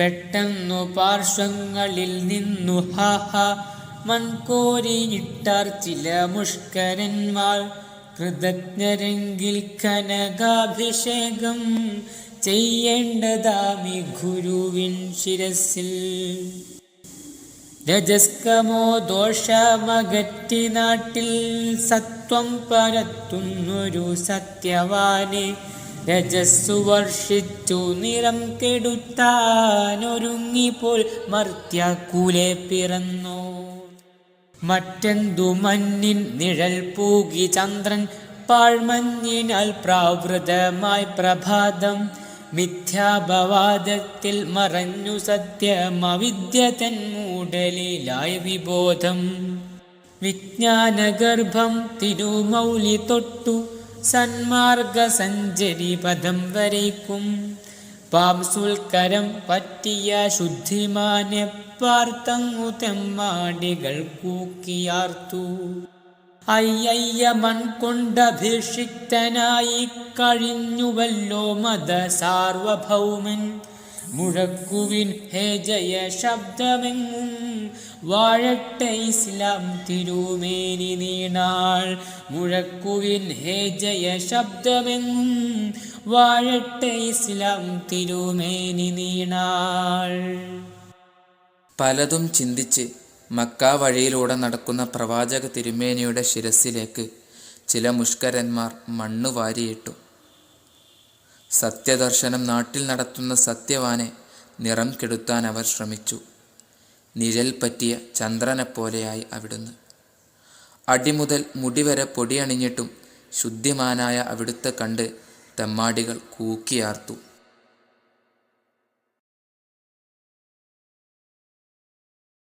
പെട്ടെന്നു പാർശ്വങ്ങളിൽ നിന്നു ഹാഹ മൺകോരിയിട്ടാർ ചില മുഷ്കരന്മാർ. കൃതജ്ഞരെങ്കിൽ കനകാഭിഷേകം ചെയ്യേണ്ടതാമി ഗുരുവിൻ ശിരസിൽ രജസ്കമോ ദോഷമകറ്റി നാട്ടിൽ സത്വം പരത്തുന്നൊരു സത്യവാനെ രജസ്സു വർഷിച്ചു നിറം കെടുത്താനൊരുങ്ങിപ്പോൾ മർത്യാക്കൂലെ പിറന്നു. മറ്റെന്തു മഞ്ഞിൻ നിഴൽ പൂകി ചന്ദ്രൻ പാഴ്മഞ്ഞിനാൽ പ്രാവൃതമായി പ്രഭാതം. മിഥ്യാപവാദത്തിൽ മറഞ്ഞു സത്യമവിദ്യ തൻ വിബോധം. വിജ്ഞാനഗർഭം തിരുമൗലി തൊട്ടു സന്മാർഗ സഞ്ചരി പദം വരയ്ക്കും. പാംസുൽക്കരം പറ്റിയ ശുദ്ധിമാനെ പാർത്തങ്ങു തെമ്മാടികൾ കൂക്കിയാർത്തു. അയ്യയ്യ മൺകൊണ്ടഭിഷിക്തനായി കഴിഞ്ഞുവല്ലോ മത സാർവഭൗമൻ മുഴക്കുവിൻ ഹേ ജയ ശബ്ദമെങ്ങും വാഴട്ടെ ഇസ്ലാം തിരുമേനി നീണാൾ. മുഴക്കുവിൻ ഹേ ജയ ശബ്ദമെങ്ങും വാഴട്ടെ ഇസ്ലാം തിരുമേനി നീണാൾ. പലതും ചിന്തിച്ച് മക്ക വഴിയിലൂടെ നടക്കുന്ന പ്രവാചക തിരുമേനിയുടെ ശിരസിലേക്ക് ചില മുഷ്കരന്മാർ മണ്ണ് വാരിയിട്ടു സത്യദർശനം നാട്ടിൽ നടത്തുന്ന സത്യവാനെ നിറം കെടുത്താൻ അവർ ശ്രമിച്ചു. നിഴൽ പറ്റിയ ചന്ദ്രനെപ്പോലെയായി അവിടുന്ന്. അടിമുതൽ മുടിവരെ പൊടിയണിഞ്ഞിട്ടും ശുദ്ധിമാനായ അവിടുത്തെ കണ്ട് തെമ്മാടികൾ കൂക്കിയാർത്തു.